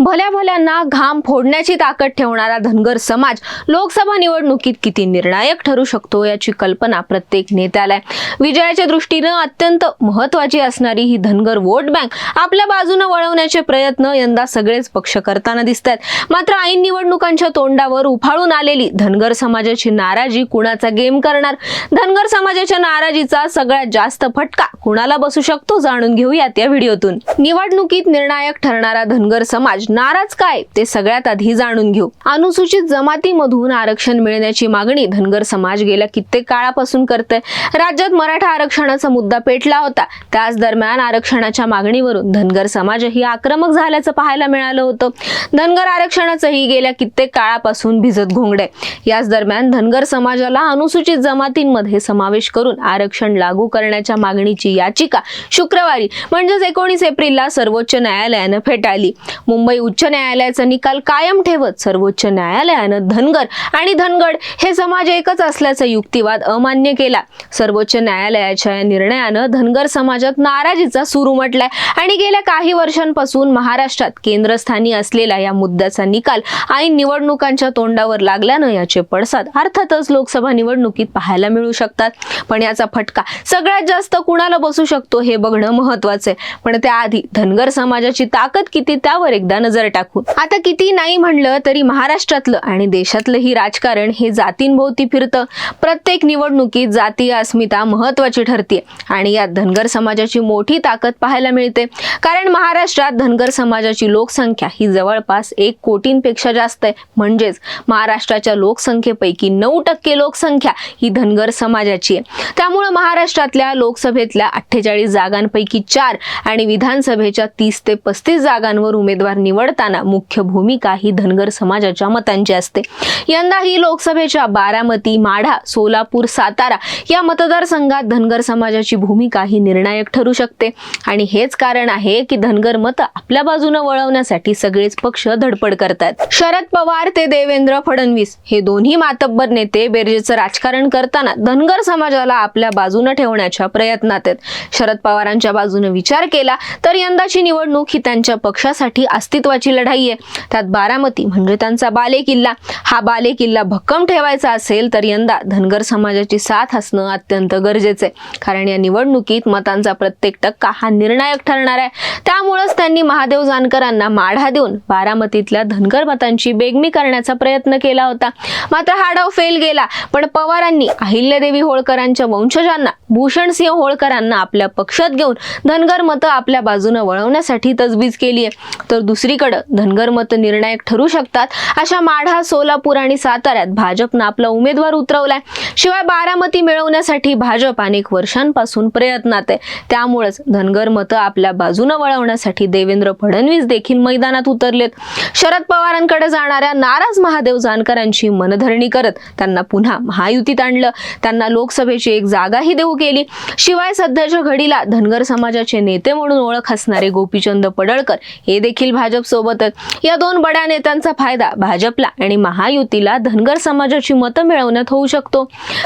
भल्या भल्यांना घाम फोडण्याची ताकद ठेवणारा धनगर समाज लोकसभा निवडणुकीत किती निर्णायक ठरू शकतो याची कल्पना प्रत्येक नेत्याला आहे. विजयाच्या दृष्टीनं अत्यंत महत्वाची असणारी ही धनगर वोट बँक आपल्या बाजूनं वळवण्याचे प्रयत्न यंदा सगळेच पक्ष करताना दिसत आहेत मात्र ऐन निवडणुकांच्या तोंडावर उफाळून आलेली धनगर समाजाची नाराजी कुणाचा गेम करणार? धनगर समाजाच्या नाराजीचा सगळ्यात जास्त फटका कुणाला बसू शकतो जाणून घेऊयात या व्हिडिओतून. निवडणुकीत निर्णायक ठरणारा धनगर समाज नाराज काय ते सगळ्यात आधी जाणून घेऊ. अनुसूचित जमातीमधून आरक्षण मिळण्याची मागणी धनगर समाज गेल्या कित्येक काळापासून करते राज्यात मराठा आरक्षणाचा मुद्दा पेटला होता. त्याच दरम्यान आरक्षणाच्या मागणीवरून धनगर समाजही आक्रमक झाल्याचं पाहायला मिळालं होतं. धनगर आरक्षणाचंही गेल्या कित्येक काळापासून भिजत घोंगडे. याच दरम्यान धनगर समाजाला अनुसूचित जमातींमध्ये समावेश करून आरक्षण लागू करण्याच्या मागणीची याचिका शुक्रवारी म्हणजेच एकोणीस एप्रिलला सर्वोच्च न्यायालयानं फेटाळली. मुंबई उच्च न्यायालयाचा निकाल कायम ठेवत सर्वोच्च न्यायालयानं धनगर आणि धनगड हे समाज एकच असल्याचा युक्तिवाद अमान्य केला. सर्वोच्च न्यायालयाच्या या निर्णयानं धनगर समाजात नाराजीचा सूर उमटलाय आणि गेल्या काही वर्षांपासून महाराष्ट्रात केंद्रस्थानी असलेला या मुद्द्याचा निकाल ऐन निवडणुकांच्या तोंडावर लागल्यानं याचे पडसाद अर्थातच लोकसभा निवडणुकीत पाहायला मिळू शकतात. पण याचा फटका सगळ्यात जास्त कुणाला बसू शकतो हे बघणं महत्वाचं आहे. पण त्याआधी धनगर समाजाची ताकद किती त्यावर एकदा नजर टाकू आता किती नाही म्हणलं तरी महाराष्ट्रातलं आणि देशातलं ही राजकारण हे जातींभोवती फिरतं. प्रत्येक निवडणुकीत जातीय अस्मिता महत्वाची ठरते आणि यात धनगर समाजाची मोठी ताकद पाहायला मिळते. कारण महाराष्ट्रात धनगर समाजाची लोकसंख्या ही जवळपास एक कोटींपेक्षा जास्त आहे. म्हणजेच महाराष्ट्राच्या लोकसंख्येपैकी नऊ टक्के लोकसंख्या ही धनगर समाजाची आहे. त्यामुळे महाराष्ट्रातल्या लोकसभेतल्या अठ्ठेचाळीस जागांपैकी चार आणि विधानसभेच्या तीस ते पस्तीस जागांवर उमेदवार निवडताना मुख्य भूमिका ही धनगर समाजाच्या मतांची असते. यंदा ही लोकसभेच्या बारामती माढा सोलापूर सातारा या मतदारसंघात धनगर समाजाची भूमिका ही निर्णायक ठरू शकते. आणि हेच कारण आहे की धनगर मतं आपल्या बाजूनं वळवण्यासाठी सगळेच पक्ष धडपड करतात. शरद पवार ते देवेंद्र फडणवीस हे दोन्ही मातब्बर नेते बेरजेचं राजकारण करताना धनगर समाजाला आपल्या बाजूनं ठेवण्याच्या प्रयत्नात आहेत. शरद पवारांच्या बाजूने विचार केला तर यंदाची निवडणूक ही त्यांच्या पक्षासाठी अस्तित्व महत्वाची लढाई आहे. त्यात बारामती म्हणजे त्यांचा बाले किल्ला हा बाले किल्ला भक्कम ठेवायचा असेल तर यंदा धनगर समाजाची साथ असणं अत्यंत गरजेचं आहे. कारण या निवडणुकीत मतांचा प्रत्येक टक्का हा निर्णायक ठरणार आहे. त्यामुळेच त्यांनी महादेव जानकरांना माढा देऊन बारामतीतल्या धनगर मतांची बेगमी करण्याचा प्रयत्न केला होता. मात्र हा डाव फेल गेला. पण पवारांनी अहिल्यादेवी होळकरांच्या वंशजांना भूषणसिंह होळकरांना आपल्या पक्षात घेऊन धनगर मतं आपल्या बाजूने वळवण्यासाठी तजवीज केली आहे. तर दुसरीकडे धनगर मतं निर्णायक ठरू शकतात. अशा माढा सोलापूर आणि साताऱ्यात भाजपनं आपला उमेदवार उतरवलाय. शिवाय बारामती मिळवण्यासाठी भाजप अनेक वर्षांपासून प्रयत्नात आहे. त्यामुळेच धनगर मतं आपल्या बाजूनं वळवण्यासाठी देवेंद्र फडणवीस देखील मैदानात उतरलेत. शरद पवारांकडे जाणाऱ्या नाराज महादेव जानकरांची मनधरणी करत त्यांना पुन्हा महायुतीत आणलं. त्यांना लोकसभेची एक जागाही देऊ केली. शिवाय सध्याच्या घडीला धनगर समाजाचे नेते म्हणून ओळख असणारे गोपीचंद पडळकर हे देखील भाजप सोबतच. या दोन बड्या नेत्यांचा फायदा भाजपला आणि महायुतीला धनगर समाजाची मतं मिळवण्यात होऊ शकतो.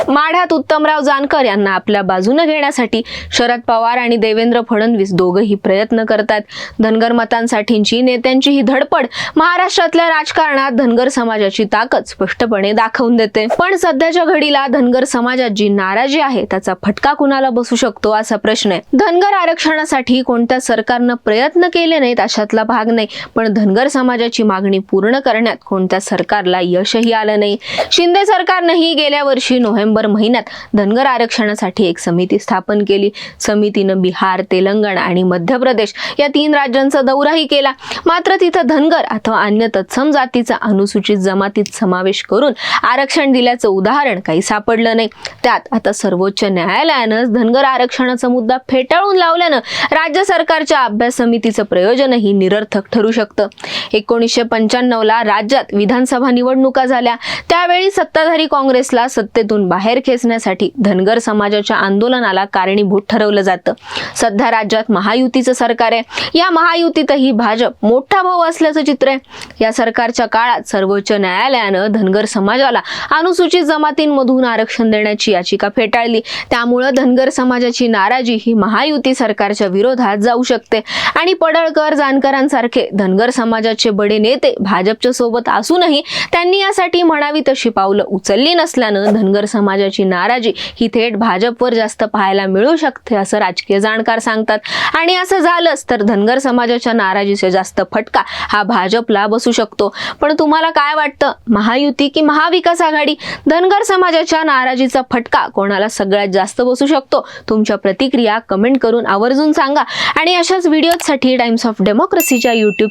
माढ्यात उत्तमराव जानकर यांना आपल्या बाजूने घेण्यासाठी शरद पवार आणि देवेंद्र फडणवीस दोघंही प्रयत्न करतात. धनगर मतांसाठीची नेत्यांची ही धडपड महाराष्ट्रातल्या राजकारणात धनगर समाजाची ताकद स्पष्टपणे दाखवून देते. पण सध्याच्या घडीला धनगर समाजात जी नाराजी आहे त्याचा फटका कुणाला बसू शकतो असा प्रश्न आहे. धनगर आरक्षणासाठी कोणत्या सरकारनं प्रयत्न केले नाहीत अशातला भाग नाही. पण धनगर समाजाची मागणी पूर्ण करण्यात कोणत्या सरकारला यशही आलं नाही. शिंदे सरकारनंही गेल्या वर्षी नोव्हेंबर महिन्यात धनगर आरक्षणासाठी एक समिती स्थापन केली. समितीनं बिहार तेलंगणा आणि मध्य प्रदेश या तीन राज्यांचा दौराही केला. मात्र तिथं धनगर अथवा अन्य तत्सम जातीचा अनुसूचित जमातीत समावेश करून आरक्षण दिल्याचं उदाहरण काही सापडलं नाही. त्यात आता सर्वोच्च न्यायालयानं धनगर आरक्षणाचा मुद्दा फेटाळून लावल्यानं राज्य सरकारच्या अभ्यास समितीचं प्रयोजनही निरर्थक ठरू शकतं. एकोणीसशे पंच्याण्णवला राज्यात विधानसभा निवडणुका झाल्या. त्यावेळी सत्ताधारी काँग्रेसला सत्तेतून बाहेर खेचण्यासाठी धनगर समाजाच्या आंदोलनाला कारणीभूत ठरवलं जातं. सध्या राज्यात महायुतीचं सरकार आहे. या महायुतीतही भाजप मोठा भाऊ असल्याचं चित्र आहे. या सरकारच्या काळात सर्वोच्च न्यायालयानं धनगर समाजाला अनुसूचित जमातींमधून आरक्षण देण्याची याचिका फेटाळली. त्यामुळं धनगर समाजाची नाराजी ही महायुती सरकारच्या विरोधात जाऊ शकते. आणि पडळकर जानकरांसारखे धनगर समाजाचे बडे नेते भाजपच्या सोबत असूनही त्यांनी यासाठी म्हणावी तशी पावलं उचलली नसल्यानं धनगर समाजाची नाराजी ही थेट भाजपवर जास्त पाहायला मिळू शकते असं राजकीय जाणकार सांगतात. आणि असं झालंच तर धनगर समाजाच्या नाराजीचा जास्त फटका हा भाजपला बसू शकतो. पण तुम्हाला काय वाटतं? महायुती की महाविकास आघाडी? धनगर समाजाच्या नाराजीचा फटका कोणाला सगळ्यात जास्त बसू शकतो? तुमच्या प्रतिक्रिया कमेंट करून आवर्जून सांगा. आणि अशाच व्हिडिओसाठी टाइम्स ऑफ डेमोक्रेसीच्या